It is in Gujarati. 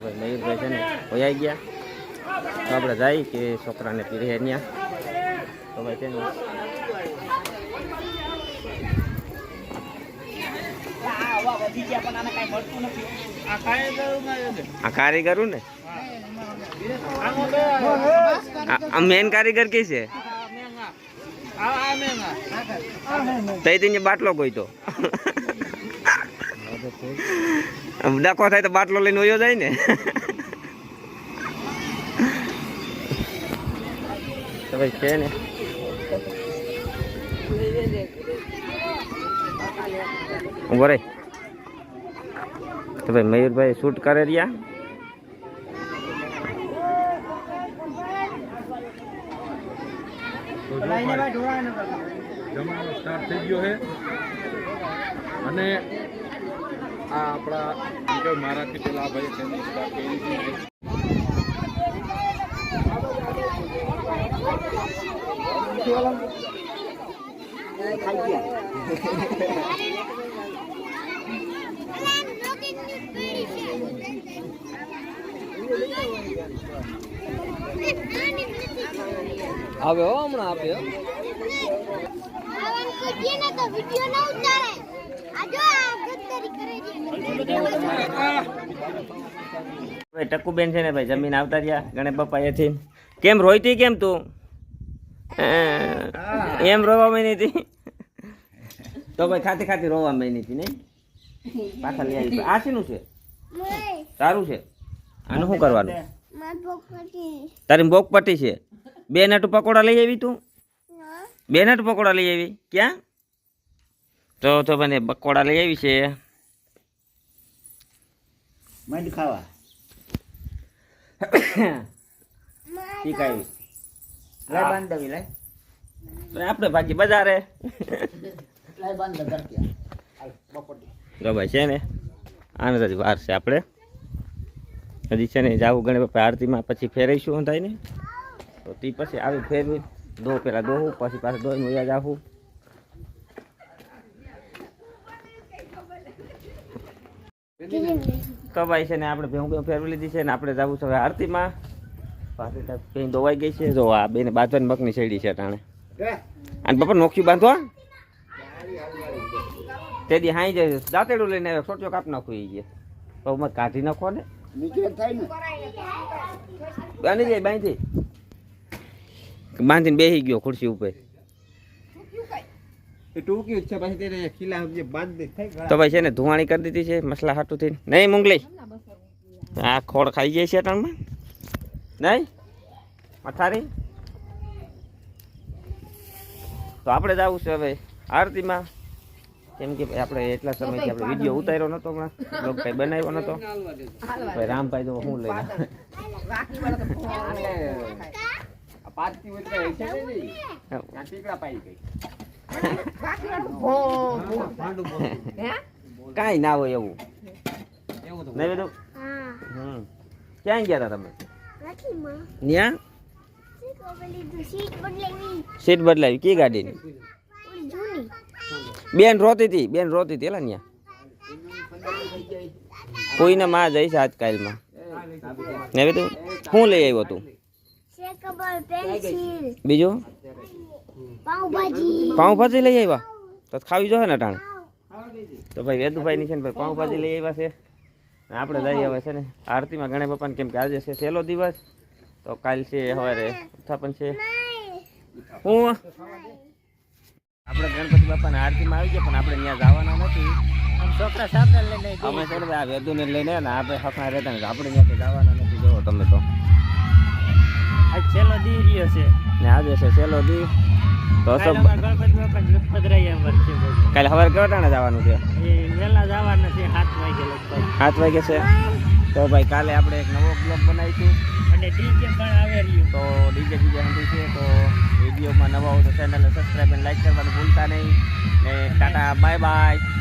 ભાઈ મયુરભાઈ છે ને વયાઈ ગયા. તો આપણે જાય કે છોકરાને પીરે ત્યાં તો ભાઈ છે ને આ કારીગરું ને? આ- મેન કારીગર કી છે? તઈ બાટલો કોઈ તો ડકો થાય તો બાટલો લઈને વયો જાય ને. તો ભાઈ છે ને. ઊભો રે તો ભાઈ મયુરભાઈ શૂટ કરે રહ્યા. જમવાનો સ્ટાર્ટ થઈ ગયો છે. અને આ આપણા મારા કે મારાથી પેલા ભાઈ છે સ્ટાર્ટ કરી હતી આવે હો હમણાં આપ્યો હો. વિડિયો ના ઉતારે ભાઈ ટકુબેન છે ને ભાઈ જમીન આવતા રહ્યા ગણેશ બાપા એથી કેમ રોઈતી કેમ તું? એમ રોવા માંડી હતી? તો ભાઈ ખાતી ખાતી રોવા માંડી હતી નહીં? પાછા લઈ આવી આ શેનું છે? સારું છે? આનું શું કરવાનું? તારી બોક પટ્ટી છે? બે નટ પકોડા લઈ આવી તું? બે નટ પકોડા લઈ આવી? ક્યાં? તો તો મને પકોડા લઈ આવી છે. મંડ ખાવા. ઠીક આવી બાંધવી આપણે ભાગી બજારે. જો ભાઈ છે ને આને હજી વાર છે આપણે. હજી છે ને જાવું ગણે બાપા આરતીમાં પછી ફેરાઈશું થાય ને તો તે પછી આવી ફેરવી દો પેલા દોહું પછી પાછું દોઈને વયા જાવું તો ભાઈ છે ને આપણે ભેગું ફેરવી લીધી છે ને આપણે જવું છે હવે આરતીમાં. ત્યાં દોવાઈ ગઈ છે. જો આ બેને બાંધવાની મગની શેડી છે ટાણે. અને બાપા નોખ્યું બાંધવા? તે દી હાઈ જાય દાંતેડું લઈને આવ્યો સોટ્યો કાપ નાખું એ ગયા. તો મેં કાઢી નાખો ને. ને. બાંધી જાય બાંધી બાંધીને બેસી ગયો ખુરશી ઉપર. ટૂંકી છે પછી તેને ખીલા જે બાંધ થાય તો ભાઈ છે ને ધુવાણી કરી દીધી છે મસલા હાટું થઈને. નહીં મુંગલી? આ ખોળ ખાઈ જાય છે ટણમાં નહીં? મથારી તો આપણે જવું છે હવે આરતીમાં. કેમ કે ભાઈ આપણે એટલા સમયથી આપણે વીડિયો ઉતાર્યો નતો હમણાં. બ્લોગ કઈ બનાવ્યો નતો ભાઈ રામભાઈ તો હું લઈને પાતી હોય છે ને ટીકડા પાઈ ગઈ. કાંઈ ના હોય એવું. એવું નહીં બધું હમ. ક્યાં ગયા હતા તમે? ત્યાં શીટ પેલી તો સીટ બદલાવી. કી ગાડીની? બેન રોતી હતી બેન રોતી હતી એલા ત્યાં કોઈને માં જઈશ આજકાલમાં ને બધું શું લઈ આવ્યો તું. બીજું? પાઉંભાજી. લઈ આવ્યા? તો ખાવી જોઈએ ને ટાણે તો ભાઈ વેદુભાઈ ની છે ને ભાઈ પાઉંભાજી લઈ આવ્યા છે. ને આપણે જઈ આવે છે ને. આરતીમાં ગણે બાપાને કેમ કે આજે છે છેલ્લો દિવસ. તો કાલ છે સવારે ઉત્થાપન છે. હું? આપણે ગણપતિ બાપાને આરતીમાં આવી ગયા પણ આપણે ત્યાં જવાના નથી. છોકરા સાથે લઈને અમે છે આ વેદુને લઈને ને આપણે હકના રહેતા ને આપણે ત્યાંથી જવાના નથી. જોવો તમે તો. આજ છેલ્લો દી રહ્યો છે. ને આજે છે છેલ્લો દી. તો કાલે સવારે કેવા ટાણે જવાનું છે? સાત વાગે છે? તો ભાઈ કાલે આપણે એક નવો બ્લોગ બનાવીશું. અને ડીજે પણ આવે રહ્યું. તો ડીજે બીજે સાંભળી છે તો વિડીયોમાં નવા હોય તો ચેનલને સબસ્ક્રાઈબ અને લાઈક કરવાનું ભૂલતા નહીં. ને ટાટા બાય બાય.